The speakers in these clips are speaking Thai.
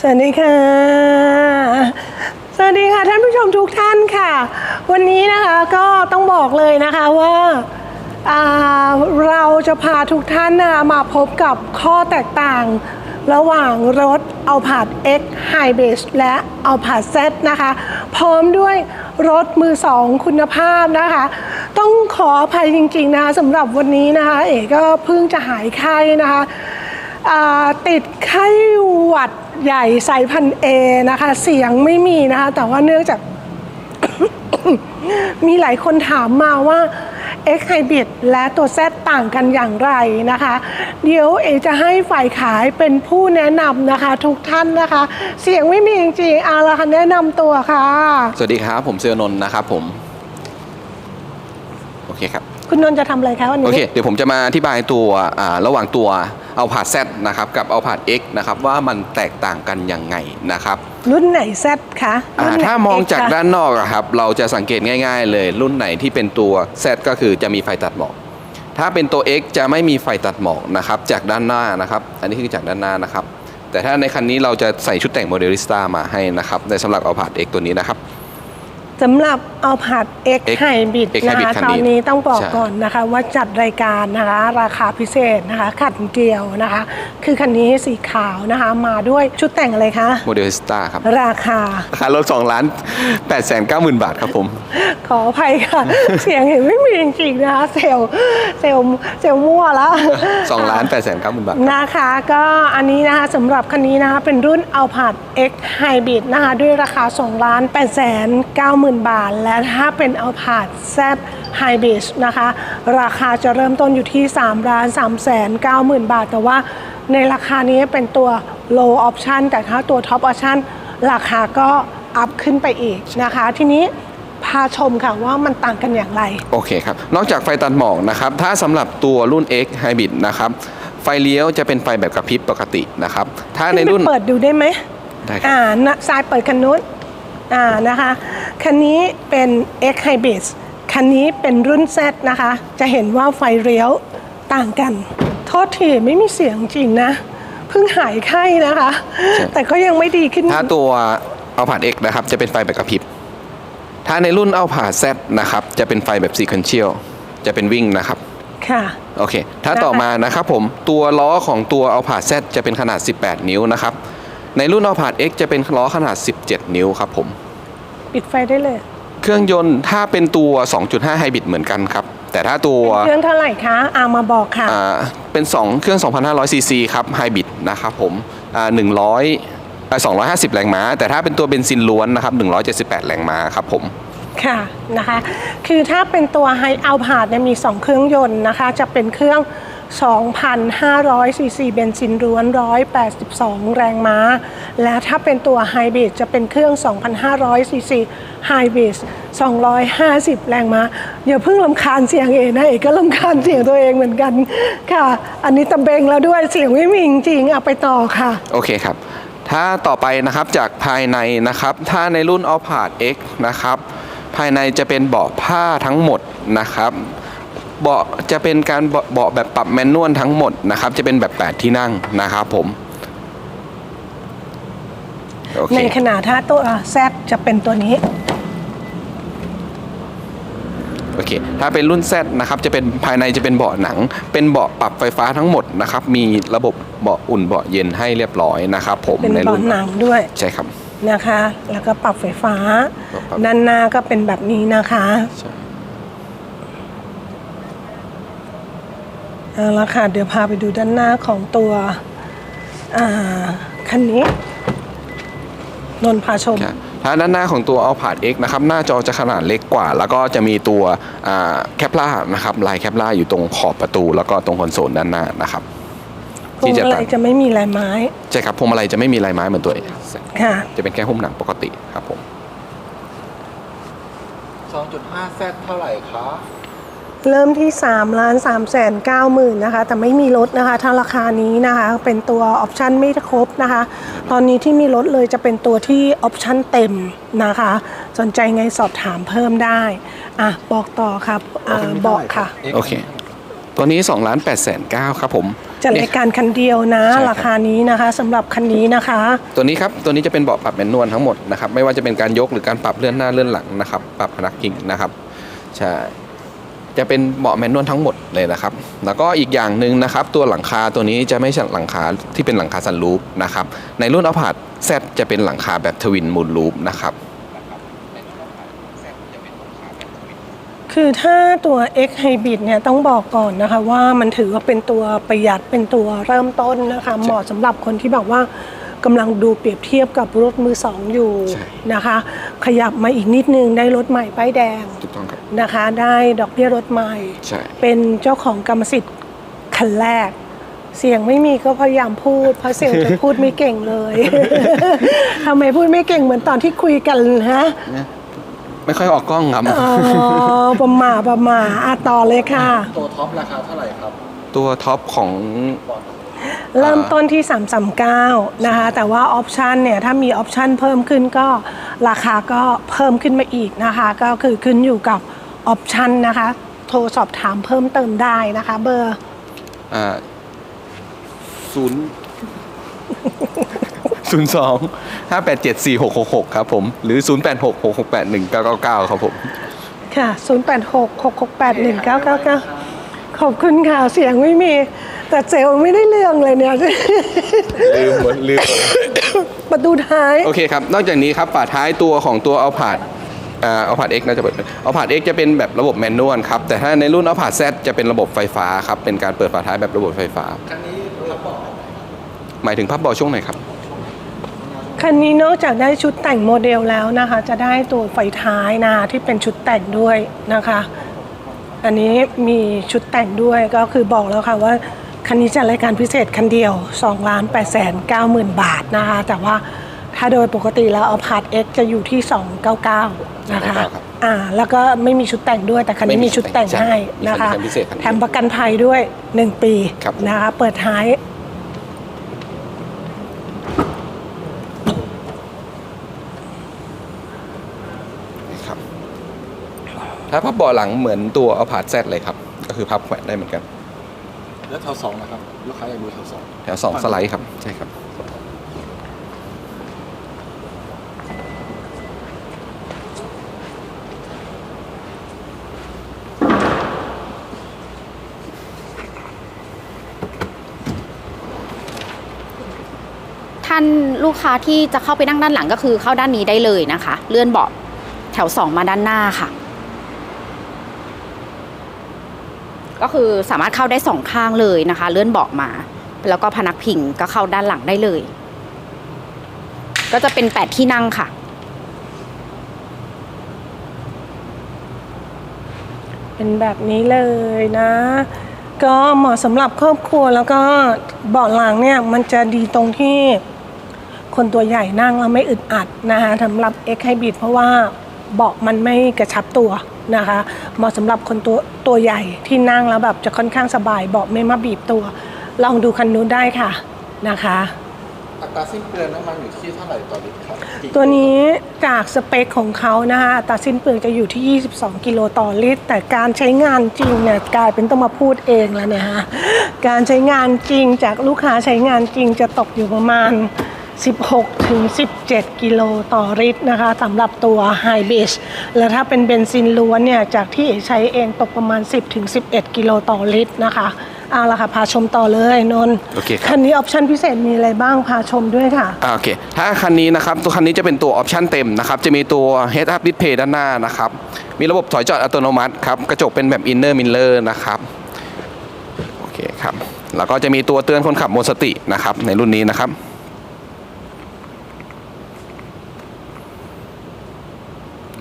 สวัสดีค่ะ สวัสดีค่ะท่านผู้ชมทุกท่านค่ะ วันนี้นะคะก็ต้องบอกเลยนะคะว่าาเราจะพาทุกท่านนะมาพบกับข้อแตกต่าง ระหว่างรถเอาผาด X Hybrid และเอาผาด Z นะคะ พร้อมด้วยรถมือสองคุณภาพนะคะ ต้องขออภัยจริงๆนะคะสำหรับวันนี้นะคะ เอกก็เพิ่งจะหายไข้นะคะติดไข้หวัด ใหญ่สายพันธุ์เอนะคะ เสียงไม่มีนะคะ แต่ว่าเนื่องจาก มีหลายคนถามมาว่า X Hybrid และตัว Z ต่างกันอย่างไรนะคะ เดี๋ยวเอจะให้ฝ่ายขายเป็นผู้แนะนำนะคะ ทุกท่านนะคะ เสียงไม่มีจริงๆเอาละค่ะแนะนำตัวค่ะ สวัสดีครับ ผมเซลนนท์นะครับผม โอเคครับ คุณนนท์จะทำอะไรคะวันโอนี้เค เดี๋ยวผมจะมาอธิบายตัวอ่าระหว่างตัว เอาผาด Z นะครับกับเอาผาด X นะครับว่ามันแตกต่างกันยังไงนะครับรุ่นไหน Z คะอ่ารุ่นไหนถ้ามอง X จากคะด้านนอกอะครับเราจะสังเกตง่าย ๆ เลย รุ่นไหนที่เป็นตัว Z ก็คือจะมีไฟตัดหมอก ถ้าเป็นตัว X จะไม่มีไฟตัดหมอกนะครับจากด้านหน้านะครับ อันนี้คือจากด้านหน้านะครับ แต่ถ้าในคันนี้เราจะใส่ชุดแต่งโมเดลิสต้ามาให้นะครับในสำหรับเอาผาด X ตัวนี้นะครับ สำหรับเอาผัด X X Hybrid X นะคะตอนนี้ต้องบอกก่อนนะคะ ว่าจัดรายการนะคะ ราคาพิเศษนะคะ ขัดเกียวนะคะ คือคันนี้สีขาวนะคะ มาด้วยชุดแต่งอะไรคะ โมเดลสตาร์ครับ ราคา ราคารถสองล้าน8แสนเก้าหมื่นบาทครับผม ขออภัยค่ะ เสียงเห็นไม่มีจริงๆนะคะ เซลเซลเซลมั่วแล้วสองล้านแปดแสนเก้าหมื่นบาท นะคะก็อันนี้นะคะสำหรับคันนี้นะคะเป็นรุ่น a l p a r d X Hybrid นะคะด้วยราคา 2 ล้านแปดแสนเก้าหมื่น0,000 บาท และถ้าเป็นเอาผาดแซดไฮเบชนะคะ ราคาจะเริ่มต้นอยู่ที่3ล้าน3แสน9หมื่นบาท แต่ว่าในราคานี้เป็นตัว low option แต่ถ้าตัว top option ราคาก็อัพขึ้นไปอีกนะคะ ทีนี้พาชมค่ะว่ามันต่างกันอย่างไร โอเคครับ นอกจากไฟตัดหมอกนะครับ ถ้าสำหรับตัวรุ่น X Hybrid นะครับ ไฟเลี้ยวจะเป็นไฟแบบกระพริบปกตินะครับ ถ้าในรุ่น เปิดดูได้ไหมได้ครับ อ่านะซ้ายเปิดคันนู้นอ่านะคะ คันนี้เป็น X Hybrid คันนี้เป็นรุ่น Z นะคะ จะเห็นว่าไฟเลี้ยวต่างกัน โทษทีไม่มีเสียงจริงนะ เพิ่งหายไข้นะคะ แต่ก็ยังไม่ดีขึ้น ถ้าตัวเอาผาด X นะครับ จะเป็นไฟแบบกระพริบ ถ้าในรุ่นเอาผาด Z นะครับ จะเป็นไฟแบบ sequential จะเป็นวิ่งนะครับ ค่ะ โอเค ถ้านะคะต่อมานะครับผม ตัวล้อของตัวเอาผาด Z จะเป็นขนาด 18 นิ้วนะครับ ในรุ่นเอาผาด X จะเป็นล้อขนาด 17 นิ้วครับผม ปิดไฟได้เลย เครื่องยนต์ถ้าเป็นตัว 2.5ไฮบริดเหมือนกันครับ แต่ถ้าตัวเครื่องเท่าไหร่คะอามาบอกค่ะอ่าเป็น 2 เครื่อง 2,500ซีซีครับไฮบริดนะครับผมอ่า100อ่า250 แรงม้า แต่ถ้าเป็นตัวเบนซินล้วนนะครับ 178 แรงม้าครับผมค่ะนะคะ คือถ้าเป็นตัวไฮเอาผาดเนี่ยมี 2 เครื่องยนต์นะคะ จะเป็นเครื่อง 2,500ซีซีเบนซินล้วน 182 แรงม้า และถ้าเป็นตัวไฮบริดจะเป็นเครื่อง 2,500ซีซีไฮบริด250 แรงม้า อย่าเพิ่งลำคาญเสียงเองนะเอกก็ลำคาญเสียงตัวเองเหมือนกันค่ะ อันนี้ตะเบงแล้วด้วยเสียงไม่มีจริงๆเอาไปต่อค่ะ โอเคครับ ถ้าต่อไปนะครับจากภายในนะครับ ถ้าในรุ่น a l p a r d X นะครับ ภายในจะเป็นเบาะผ้าทั้งหมดนะครับ เบาะจะเป็นการเบาะเบาะแบบปรับแมนนวลทั้งหมดนะครับ จะเป็นแบบ 8 ที่นั่งนะครับผมโอเคในขณะถ้าตัวแซจะเป็นตัวนี้โอเค ถ้าเป็นรุ่น Z นะครับ จะเป็นภายในจะเป็นเบาะหนัง เป็นเบาะปรับไฟฟ้าทั้งหมดนะครับ มีระบบเบาะอุ่นเบาะเย็นให้เรียบร้อยนะครับผม เป็นในเบาะรุ่นหนังด้วย ใช่ครับ นะคะ แล้วก็ปรับไฟฟ้าปรับด้านหน้าก็เป็นแบบนี้นะคะ ใช่ เอาละค่ะ เดี๋ยวพาไปดูด้านหน้าของตัวอ่าคันนี้นนท์พาชมครับถ้าด้านหน้าของตัว a l p a r d X นะครับ หน้าจอจะขนาดเล็กกว่า แล้วก็จะมีตัวแคปล่านะครับ ลายแคปล่าอยู่ตรงขอบประตู แล้วก็ตรงคอนโซลด้านหน้านะครับพวงที่จะมาตัลัดยจะไม่มีลายไม้ ใช่ครับพวงมาลัยจะไม่มีลายไม้เหมือนตัว X ค่ะจะเป็นแค่หุ้มหนังปกติครับผม2.5 Z เท่าไหร่คะ เริ่มที่ 3 ล้าน3แสน9หมื่นนะคะ แต่ไม่มีลดนะคะถ้าราคานี้นะคะ เป็นตัวออปชันไม่ครบนะคะ ตอนนี้ที่มีลดเลยจะเป็นตัวที่ออปชันเต็มนะคะ สนใจไงสอบถามเพิ่มได้ อะ บอกต่อครับอ่าบอกค่ะ โอเค ตัวนี้2ล้าน8แสน9ครับผมจัดรายการคันเดียวนะใช่ครับราคานี้นะคะสำหรับคันนี้นะคะ ตัวนี้ครับตัวนี้จะเป็นเบาะปรับแมนนวลทั้งหมดนะครับไม่ว่าจะเป็นการยกหรือการปรับเลื่อนหน้าเลื่อนหลังนะครับ ปรับพนักพิงนะครับใช่ จะเป็นเบาะแมนนวลทั้งหมดเลยนะครับ แล้วก็อีกอย่างหนึ่งนะครับ ตัวหลังคาตัวนี้จะไม่ใช่หลังคาที่เป็นหลังคาซันรูฟนะครับ ในรุ่นอัลพาดแซจะเป็นหลังคาแบบทวินมูลรูฟนะครับคือถ้าตัว X Hybrid เนี่ยต้องบอกก่อนนะคะ ว่ามันถือว่าเป็นตัวประหยัดเป็นตัวเริ่มต้นนะคะ เหมาะสำหรับคนที่แบบว่า กำลังดูเปรียบเทียบกับรถมือสองอยู่ใช่ นะคะ ขยับมาอีกนิดนึงได้รถใหม่ป้ายแดงถูกต้องครับ นะคะ ได้ดอกเบี้ยรถใหม่ ใช่ เป็นเจ้าของกรรมสิทธิ์คันแรก เสียงไม่มีก็พยายามพูด เพราะเสียงจะพูดไม่เก่งเลย ทำไมพูดไม่เก่งเหมือนตอนที่คุยกันฮะไม่ค่อยออกกล้องครับ อ๋อประหมาประหมาอะต่อเลยค่ะ ตัวท็อปราคาเท่าไหร่ครับตัวท็อปของ เริ่มต้นที่ 339 นะคะ แต่ว่าออปชันเนี่ยถ้ามีออปชันเพิ่มขึ้นก็ราคาก็เพิ่มขึ้นมาอีกนะคะ ก็คือขึ้นอยู่กับออปชันนะคะ โทรสอบถามเพิ่มเติมได้นะคะ เบอร์อ่าศูนย์ศูนย์สองห้าแปดเจ็ดสี่หกหกหกครับผม หรือศูนย์แปดหกหกหกแปดหนึ่งเก้าเก้าเก้าครับผม ค่ะ0866681999ขอบคุณค่ะ เสียงไม่มี แต่เซลลไม่ได้เรื่องเลยเนี่ย ลืมหมดลืมหมดประตูท้าย โอเคครับ นอกจากนี้ครับฝาท้ายตัวของตัวเอาผาดเอาผาด X น่าจะเปิดเอาผาด X จะเป็นแบบระบบแมนนวลครับ แต่ถ้าในรุ่นเอาผาด Z จะเป็นระบบไฟฟ้าครับ เป็นการเปิดฝาท้ายแบบระบบไฟฟ้า คันนี้รับบอกหมายถึงพับเบาะช่วงไหนครับ คันนี้นอกจากได้ชุดแต่งโมเดลแล้วนะคะ จะได้ตัวไฟท้ายนะคะที่เป็นชุดแต่งด้วยนะคะ อันนี้มีชุดแต่งด้วยก็คือบอกแล้วค่ะว่า คันนี้จะรายการพิเศษคันเดียว2ล้าน8แสน9หมื่นบาทนะคะ แต่ว่าถ้าโดยปกติแล้วเอาพาร์ท X จะอยู่ที่ 299 นะคะ299ครับอ่า แล้วก็ไม่มีชุดแต่งด้วย แต่คันนี้ไม่มีมีชุดแต่งชุดแต่งให้ใช่นะคะมีคันพิเศษคันเดียวแถมประกันภัยด้วย 1 ปีครับนะคะ เปิดท้ายครับถ้าพับเบาะหลังเหมือนตัวเอาผาด Z เลยครับ ก็คือพับแขวนได้เหมือนกัน แล้วแถวสองนะครับลูกค้าอยากดูแถวสองแถวสองสไลด์ครับ ใช่ครับ ท่านลูกค้าที่จะเข้าไปนั่งด้านหลังก็คือเข้าด้านนี้ได้เลยนะคะ เลื่อนเบาะแถวสองมาด้านหน้าค่ะ ก็คือสามารถเข้าได้สองข้างเลยนะคะ เลื่อนเบาะมา แล้วก็พนักพิงก็เข้าด้านหลังได้เลย ก็จะเป็นแปดที่นั่งค่ะ เป็นแบบนี้เลยนะ ก็เหมาะสำหรับครอบครัวแล้วก็เบาะหลังเนี่ยมันจะดีตรงที่คนตัวใหญ่นั่งแล้วไม่อึดอัดนะคะสำหรับ X Hybrid เพราะว่า เบาะมันไม่กระชับตัวนะคะเหมาะสำหรับคนตัวตัวใหญ่ที่นั่งแล้วแบบจะค่อนข้างสบายเบาะไม่มาบีบตัว ลองดูคันนู้นได้ค่ะนะคะอัตราสิ้นเปลืองน้ำมันอยู่ที่เท่าไหร่ต่อลิตรครับกี่ตัวนี้จากสเปคของเขานะคะอัตราสิ้นเปลืองจะอยู่ที่ 22 กิโลต่อลิตร แต่การใช้งานจริงเนี่ยกลายเป็นต้องมาพูดเองแล้วเนี่ยฮะการใช้งานจริงจากลูกค้าใช้งานจริงจะตกอยู่ประมาณ 16 ถึง 17 กิโลต่อลิตรนะคะสำหรับตัวไฮเบสแล้วถ้าเป็นเบนซินล้วนเนี่ย จากที่ใช้เองตกประมาณ 10 ถึง 11 กิโลต่อลิตรนะคะเอาละค่ะ พาชมต่อเลยนนท์โอเคครับ คันนี้ออปชั่นพิเศษมีอะไรบ้างพาชมด้วยค่ะ อ่าโอเค ถ้าคันนี้นะครับ ตัวคันนี้จะเป็นตัวออปชั่นเต็มนะครับ จะมีตัว Head Up Display ด้านหน้านะครับ มีระบบถอยจอดอัตโนมัติครับ กระจกเป็นแบบ Inner Mirror นะครับ โอเคครับ แล้วก็จะมีตัวเตือนคนขับหมดสตินะครับ ในรุ่นนี้นะครับ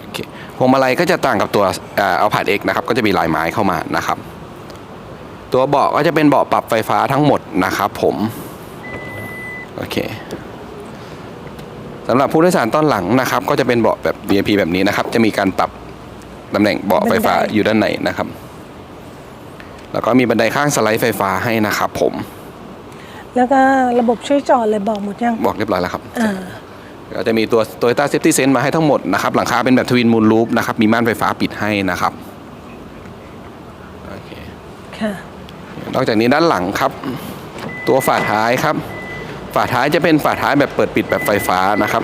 โอเค พวงมาลัยก็จะต่างกับตัวเอาผาด X นะครับก็จะมีลายไม้เข้ามานะครับ ตัวเบาะก็จะเป็นเบาะปรับไฟฟ้าทั้งหมดนะครับผมโอเคสำหรับผู้โดยสารตอนหลังนะครับ ก็จะเป็นเบาะแบบ VIP แบบนี้นะครับ จะมีการปรับตำแหน่งเบาะไฟฟ้าบันไดอยู่ด้านในนะครับ แล้วก็มีบันไดข้างสไลด์ไฟฟ้าให้นะครับผม แล้วก็ระบบช่วยจอดเลยบอกหมดยัง บอกเรียบร้อยแล้วครับอ่า ก็จะมีตัว Toyota Safety Sense มาให้ทั้งหมดนะครับ หลังคาเป็นแบบทวินมูลลูปนะครับ มีม่านไฟฟ้าปิดให้นะครับโอเคค่ะนอกจากนี้ด้านหลังครับ ตัวฝาท้ายครับ ฝาท้ายจะเป็นฝาท้ายแบบเปิดปิดแบบไฟฟ้านะครับ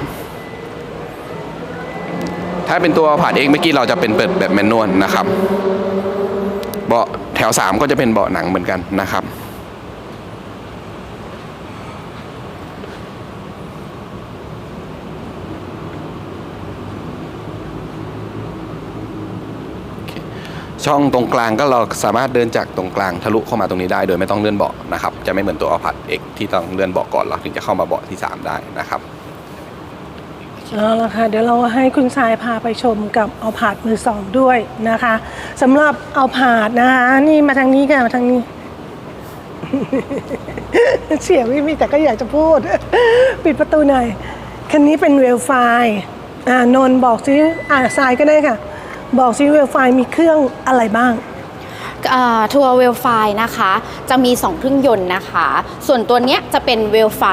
ถ้าเป็นตัวผ่านเองเมื่อกี้เราจะเป็นเปิดแบบแมนนวลนะครับ เบาะแถว 3 ก็จะเป็นเบาะหนังเหมือนกันนะครับ ช่องตรงกลางก็เราสามารถเดินจากตรงกลางทะลุเข้ามาตรงนี้ได้ โดยไม่ต้องเลื่อนเบาะนะครับจะไม่เหมือนตัวอพัดเอกที่ต้องเลื่อนเบาะก่อนเราถึงจะเข้ามาเบาะที่ 3 ได้นะครับเอาละค่ะเดี๋ยวเราให้คุณทรายพาไปชมกับเอาผาดมือสองด้วยนะคะสำหรับเอาผาดนะคะนี่มาทางนี้ค่ะมาทางนี้ เสียงไม่มีแต่ก็อยากจะพูด ปิดประตูหน่อยคันนี้เป็นเวลไฟอ่านนบอกซิอ่าทรายก็ได้ค่ะ บอกซิเวลไฟมีเครื่องอะไรบ้างทัวร์เวลไฟนะคะ จะมี 2 เครื่องยนต์นะคะ ส่วนตัวเนี้ยจะเป็นเวลไฟ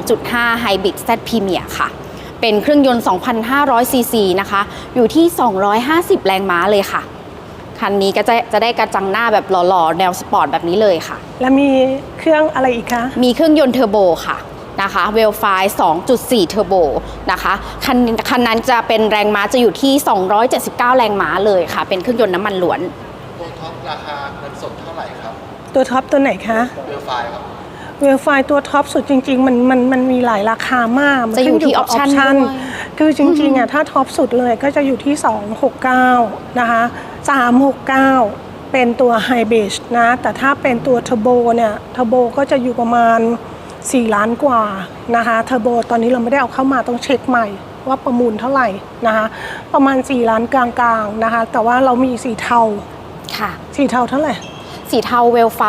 2.5 Hybrid Z Premier ค่ะ เป็นเครื่องยนต์ 2,500 ซีซีนะคะ อยู่ที่ 250 แรงม้าเลยค่ะ คันนี้ก็จะจะได้กระจังหน้าแบบหล่อๆ แนวสปอร์ตแบบนี้เลยค่ะ แล้วมีเครื่องอะไรอีกคะ มีเครื่องยนต์เทอร์โบค่ะ นะคะเวลไฟ2.4 เทอร์โบนะคะคันคันนั้นจะเป็นแรงม้าจะอยู่ที่ 279 แรงม้าเลยค่ะ เป็นเครื่องยนต์น้ำมันล้วน ตัวท็อปราคาเงินสดเท่าไหร่ครับ ตัวท็อปตัวไหนคะเวลไฟครับเวลไฟตัวท็อปสุดจริง ๆ มันมันมันมีหลายราคามากมันจะอยู่ที่ขึ้กับ option option ด้วยคือจริงๆอะถ้าท็อปสุดเลยก็จะอยู่ที่ 269 นะคะ 369 เป็นตัวไฮเบ e นะแต่ถ้าเป็นตัวเทอร์โบเนี่ยเทอร์โบก็จะอยู่ประมาณ 4 ล้านกว่านะคะเทอร์โบตอนนี้เราไม่ได้เอาเข้ามาต้องเช็คใหม่ว่าประมูลเท่าไหร่นะคะประมาณ 4 ล้านกลางๆนะคะแต่ว่าเรามีสีเทาค่ะ สีเทาเท่าไหร่สีเทาเวลไฟ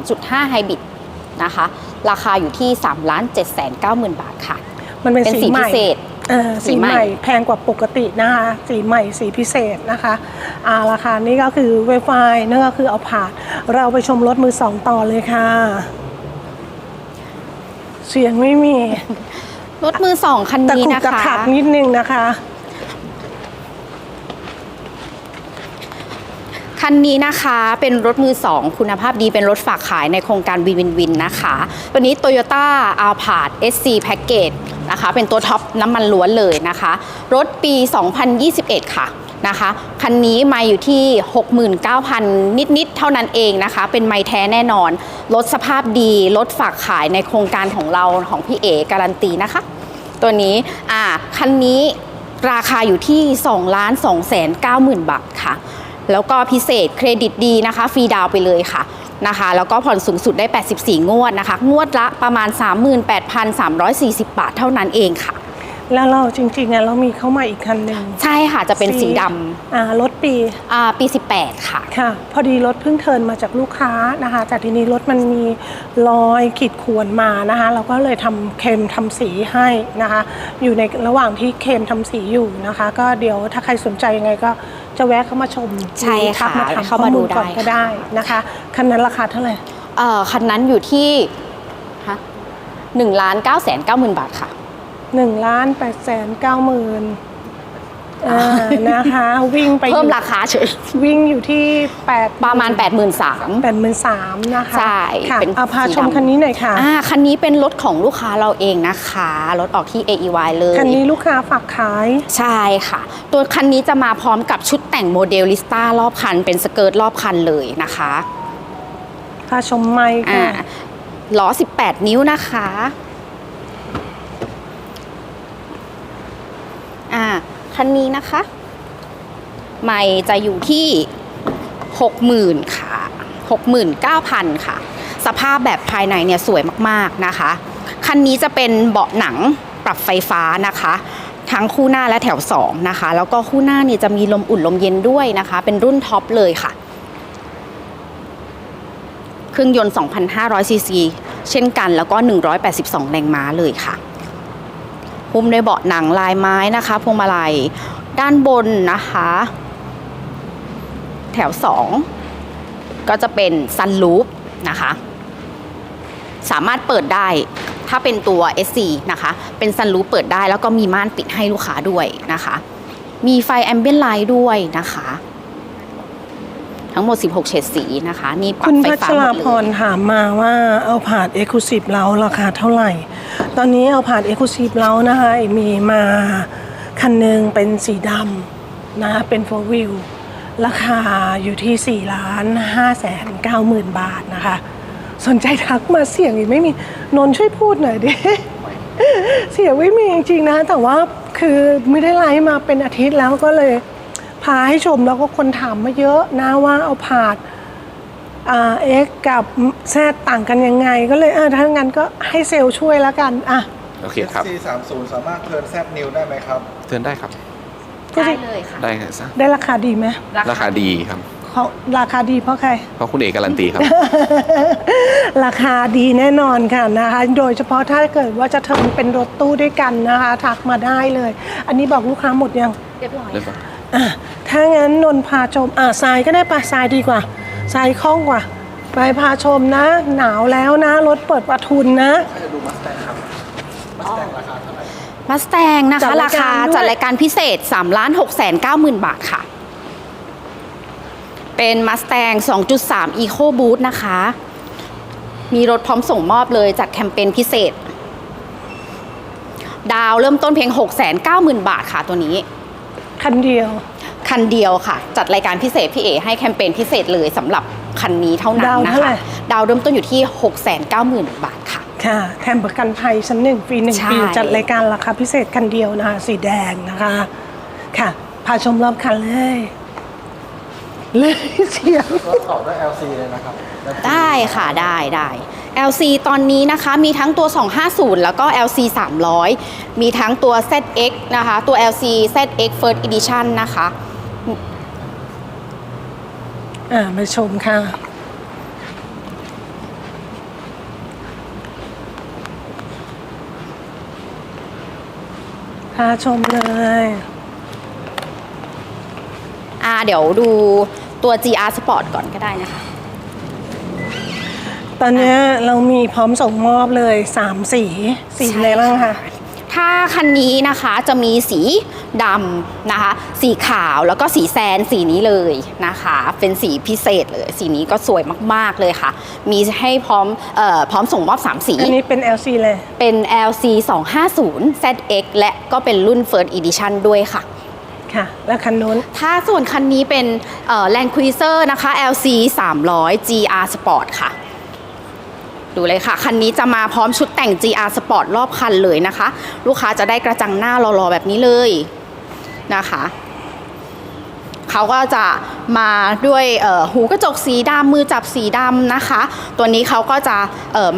2.5ไฮบริดนะคะราคาอยู่ที่3ล้าน7 9 0 0 0 0บาทค่ะ มันเป็นเป็นสีสีใหพิม่เศษเออสีสีใหม่ใหม่แพงกว่าปกตินะคะสีใหม่สีพิเศษนะคะอ่าราคานี้ก็คือเวฟไฟนั่นก็คือเอาผ่านเราไปชมรถมือสองต่อเลยค่ะ เสียงไม่มี รถมือสองคันตะนี้ขุกนะตะคะขักนิดนึงนะคะ คันนี้นะคะเป็นรถมือ 2 คุณภาพดีเป็นรถฝากขายในโครงการวินวินวินนะคะตัวนี้ Toyota a l p a r d SC Package นะคะ เป็นตัวท็อปน้ำมันล้วนเลยนะคะ รถปี 2021 ค่ะ นะคะ คันนี้มาอยู่ที่ 69,000 นิด ๆ เท่านั้นเองนะคะ เป็นไม้แท้แน่นอนรถสภาพดีรถฝากขายในโครงการของเราของพี่เอการันตีนะคะ ตัวนี้อ่าคันนี้ราคาอยู่ที่ 2 ล้าน2แสน9หมื่นบาทค่ะ แล้วก็พิเศษเครดิตดีนะคะ ฟรีดาวไปเลยค่ะนะคะ แล้วก็ผ่อนสูงสุดได้ 84 งวดนะคะ งวดละประมาณ 38,340 บาทเท่านั้นเองค่ะ แล้วเราจริงๆอะเรามีเข้ามาอีกคันหนึ่งใช่ค่ะจะเป็นสีดอ่ารถปีำอ่าปี 18 ค่ะค่ะ พอดีรถเพิ่งเทิร์นมาจากลูกค้านะคะแต่ทีนี้รถมันมีรอยขีดข่วนมานะคะ เราก็เลยทำเคมทำสีให้นะคะ อยู่ในระหว่างที่เคมทำสีอยู่นะคะ ก็เดี๋ยวถ้าใครสนใจยังไงก็จะแวะเข้ามาชมใช่ค่ะหรือทักมาถามเข้าข้อมามูดูลก่อนได้ก็ได้นะคะคันนั้นราคาเท่าไหร่เอ่อคันนั้นอยู่ที่ฮะหนึ่งล้านเก้าแสนเก้าหมื่นบาทค่ะ หนึ่งล้านแปดแสนเก้าหมื่นอ่านะคะ วิ่งไปเพิ่มราคาเฉยวิ่งอยู่ที่แปดประมาณ 83,000แปดหมื่นสามนะคะใช่ค่ะเป็นเอาพาสีชมดำคันนี้หน่อยค่ะอ่าคันนี้เป็นรถของลูกค้าเราเองนะคะรถออกที่ AEY เลย คันนี้ลูกค้าฝากขาย ใช่ค่ะ ตัวคันนี้จะมาพร้อมกับชุดแต่งโมเดลลิสต้ารอบคัน เป็นสเกิร์ตรอบคันเลยนะคะพาชมไม้อ่าค่ะล้อ 18 นิ้วนะคะ อ่าคันนี้นะคะ ไม่จะอยู่ที่ 60,000 ค่ะ 69,000 ค่ะ สภาพแบบภายในเนี่ยสวยมากๆนะคะ คันนี้จะเป็นเบาะหนังปรับไฟฟ้านะคะ ทั้งคู่หน้าและแถว 2 นะคะ แล้วก็คู่หน้าเนี่ยจะมีลมอุ่นลมเย็นด้วยนะคะ เป็นรุ่นท็อปเลยค่ะ เครื่องยนต์ 2,500ซีซีเช่นกันแล้วก็ 182 แรงม้าเลยค่ะ หุ้มด้วยเบาะหนังลายไม้นะคะพวงมาลัยด้านบนนะคะ แถว 2 ก็จะเป็นซันลูปนะคะ สามารถเปิดได้ถ้าเป็นตัว SC นะคะ เป็นซันลูปเปิดได้แล้วก็มีม่านปิดให้ลูกค้าด้วยนะคะ มีไฟแอมเบียนไลท์ด้วยนะคะ ทั้งหมด 16 เฉดสีนะคะ นี่ปรัคุบณไฟพัฟ้าชหมราดพเลรยถามมาว่าเอาผาดเอ็กซ์คลูซีฟเราราคาเท่าไหร่ ตอนนี้เอาผาดเอ็กซ์คลูซีฟเรานะคะมีมาคันหนึ่งเป็นสีดำนะคะเป็น4 wheel ราคาอยู่ที่4ล้าน5แสน9หมื่นบาทนะคะ สนใจทักมาเสียงอีกไม่มีนนท์ช่วยพูดหน่อยดิ เสียงไม่มีจริงๆนะ แต่ว่าคือไม่ได้ไลฟ์มาเป็นอาทิตย์แล้วก็เลย พาให้ชมแล้วก็คนถามมาเยอะนะว่าเอาผาดอ่าเอ็กกับแซดต่างกันยังไง ก็เลยเออถ้างั้นก็ให้เซลล์ช่วยแล้วกันอะโอเคครับซีสามศูนย์สามารถเทิร์นแซดนิวได้ไหมครับเทิร์นได้ครับได้เลยค่ะ ได้ครับได้ราคาดีไหมราคาดีครับเขาราคาดีเพราะใคร เพราะคุณเอกการันตีครับ ราคาดีแน่นอนค่ะนะคะ โดยเฉพาะถ้าเกิดว่าจะเทิร์นเป็นรถตู้ด้วยกันนะคะ ทักมาได้เลย อันนี้บอกลูกค้าหมดยังเรียบร้อยเรียบร้ อยอะถ้างั้นนนท์พาชม อะทรายก็ได้ปะทรายดีกว่าทรายคล่องกว่า ไปพาชมนะ หนาวแล้วนะ รถเปิดประทุนนะถ้าจะดูมัสแตงครับมัสแตงราคาเท่าไหร่มัสแตงนะจัคะดรารายกาคารด้วย จัดรายการพิเศษ3ล้าน6แสน9หมื่นบาทค่ะ เป็นมัสแตง2.3 Eco Boost นะคะ มีรถพร้อมส่งมอบเลยจากแคมเปญพิเศษ ดาวเริ่มต้นเพียง6 9 0 0 0 0 บาทค่ะตัวนี้ คันเดียว คันเดียวค่ะ จัดรายการพิเศษพี่เอให้แคมเปญพิเศษเลยสำหรับคันนี้เท่านั้นดาวนะเท่าไหร่ คะ ดาวเริ่มต้นอยู่ที่ 6 9 0 0 0 0 บาทค่ะ ค่ะแถมประกันภัยชั้นหนึ่งฟรีหนึ่งใช่ ปีจัดรายการราคาพิเศษคันเดียวนะคะสีแดงนะคะ ค่ะ พาชมรอบคันเลย เลยเสียง ก็ต่อด้วย LC เลยนะครับ ได้ค่ะได้ได้ LC ตอนนี้นะคะมีทั้งตัว 250 แล้วก็ LC 300 มีทั้งตัว ZX นะคะ ตัว LC ZX First Edition นะคะ อ่ามาชมค่ะ พาชมเลยอ่าเดี๋ยวดูตัว GR Sport ก่อนก็ได้นะคะ ตอนเนี้ยเรามีพร้อมส่งมอบเลยสามสี สีใช่อะไรบ้างคะถ้าคันนี้นะคะจะมีสีดำนะคะ สีขาวแล้วก็สีแซนสีนี้เลยนะคะ เป็นสีพิเศษเลย สีนี้ก็สวยมากๆเลยค่ะ มีให้พร้อมเอ่อพร้อมส่งมอบ 3 สี อันนี้เป็น LC เลย เป็น LC 250 ZX และก็เป็นรุ่น First Edition ด้วยค่ะค่ะแล้วคันนู้น ถ้าส่วนคันนี้เป็นเอ่อ Land Cruiser นะคะ LC 300 GR Sport ค่ะ ดูเลยค่ะ คันนี้จะมาพร้อมชุดแต่ง GR Sport รอบคันเลยนะคะ ลูกค้าจะได้กระจังหน้ารอๆแบบนี้เลยนะคะเขาก็จะมาด้วยหูกระจกสีดำมือจับสีดำนะคะ ตัวนี้เขาก็จะ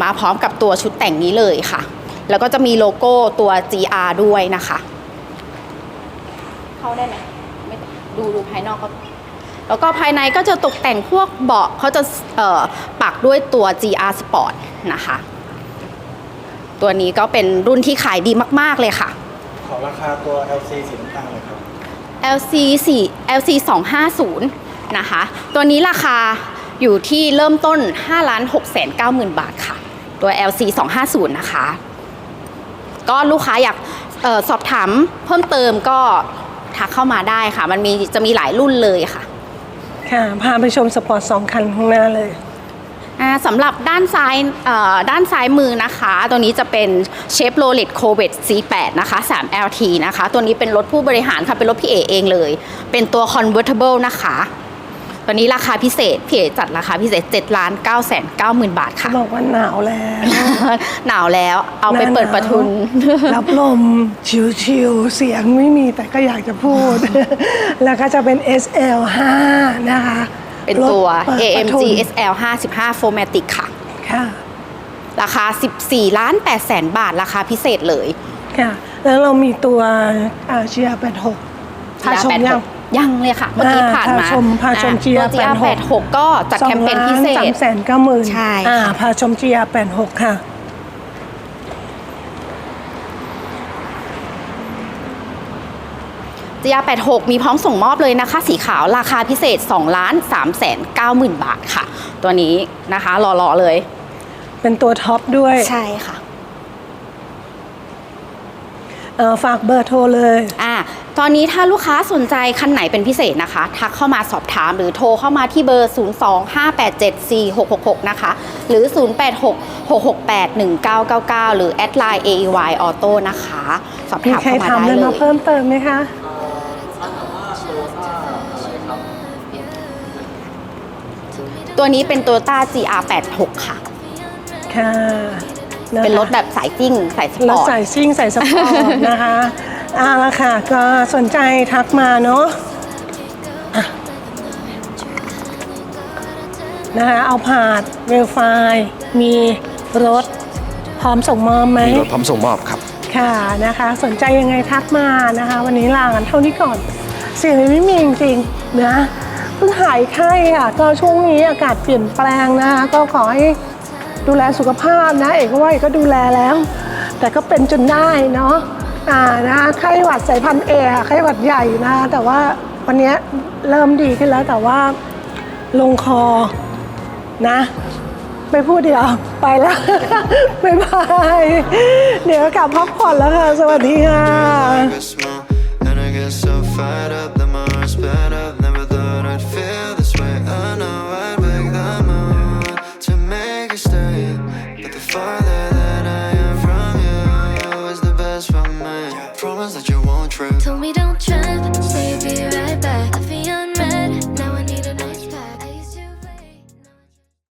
มาพร้อมกับตัวชุดแต่งนี้เลยค่ะ แล้วก็จะมีโลโก้ตัว GR ด้วยนะคะ เข้าได้ไหมไม่ดูดูภายนอกก็ แล้วก็ภายในก็จะตกแต่งพวกเบาะเขาจะเอ่อปักด้วยตัว GR Sport นะคะ ตัวนี้ก็เป็นรุ่นที่ขายดีมากๆเลยค่ะ ขอราคาตัว LC สีน้ำตาลเลยครับ LC 4 LC 250นะคะ ตัวนี้ราคาอยู่ที่เริ่มต้น5ล้าน6แสน9หมื่นบาทค่ะ ตัว LC 250นะคะ ก็ลูกค้าอยากเออสอบถามเพิ่มเติมก็ทักเข้ามาได้ค่ะ มันมีจะมีหลายรุ่นเลยค่ะ ค่ะพาไปชมสปอร์ตสองคันข้างหน้าเลยอ่าสำหรับด้านซ้ายเอ่อด้านซ้ายมือนะคะ ตัวนี้จะเป็นเชฟโรเลตโคเวต C8 นะคะ 3 LT นะคะ ตัวนี้เป็นรถผู้บริหารค่ะ เป็นรถพี่เอเองเลย เป็นตัว convertible นะคะ ตัวนี้ราคาพิเศษพี่เอจัดราคาพิเศษ7ล้าน9แสน9หมื่นบาทค่ะ บอกว่าหนาวแล้ว หนาวแล้วเอาไปเปิดประทุน รับลมชิวๆเสียงไม่มีแต่ก็อยากจะพูด แล้วก็จะเป็น SL5 นะคะ เป็นตัวรถเปิดประทุ AMG น SL 55 4matic ค่ะ ค่ะ ราคา 14ล้าน8แสนบาทราคาพิเศษเลย ค่ะ แล้วเรามีตัวเชียร์86พาชมยัง ยังเลยค่ะ เมื่อกี้อ่าผ่านมาพาชมพาชมอ่ GR ตัว GR 86ก็จัดแคมเปญพิเศสามษแสนเก้าหมื่นใช่อ่าค่ะพาชม GR86 ค่ะ GR 86 มีพร้อมส่งมอบเลยนะคะ สีขาวราคาพิเศษ2ล้าน3แสน9หมื่นบาทค่ะ ตัวนี้นะคะรอๆเลย เป็นตัวท็อปด้วย ใช่ค่ะ เอ่อฝากเบอร์โทรเลย อ่าตอนนี้ถ้าลูกค้าสนใจคันไหนเป็นพิเศษนะคะ ทักเข้ามาสอบถามหรือโทรเข้ามาที่เบอร์ 025874666 นะคะ หรือ 0866681999 หรือแอดไลน์ AEY Auto นะคะ สอบมีถามใครเข้ามาถามได้อะไรเลมาย เพิ่มเติมไหมคะ ตัวนี้เป็น Toyota GR86 ค่ะ ค่ะะคะ เป็นรถแบบสายจิ้งสายสปรอถร์ตใส่ซิ่งใส่สปอร์ตนะคะเอาละค่ะ ก็สนใจทักมาเนาะอะนะคะเอาผาดเวลไฟมีรถพร้อมส่งมอบไหม มีรถพร้อมส่งมอบครับ ค่ะนะคะสนใจยังไงทักมานะคะ วันนี้ลากันเท่านี้ก่อน เสียงเลยไม่มีจริงๆนะเพิ่งหายไข้ค่ะก็ช่วงนี้อากาศเปลี่ยนแปลงนะคะก็ขอให้ ดูแลสุขภาพนะ เอกว่าเอกก็ดูแลแล้ว แต่ก็เป็นจนได้เนาะอ่านะไข้หวัดสายพันธุ์เอะไข้หวัดใหญ่นะคะแต่ว่าวันนี้เริ่มดีขึ้นแล้วแต่ว่าลงคอนะไม่พูดเดียวไปแล้วบ๊ายบายเดี๋ยวกลับพักผ่อนแล้วค่ะ สวัสดีค่ะ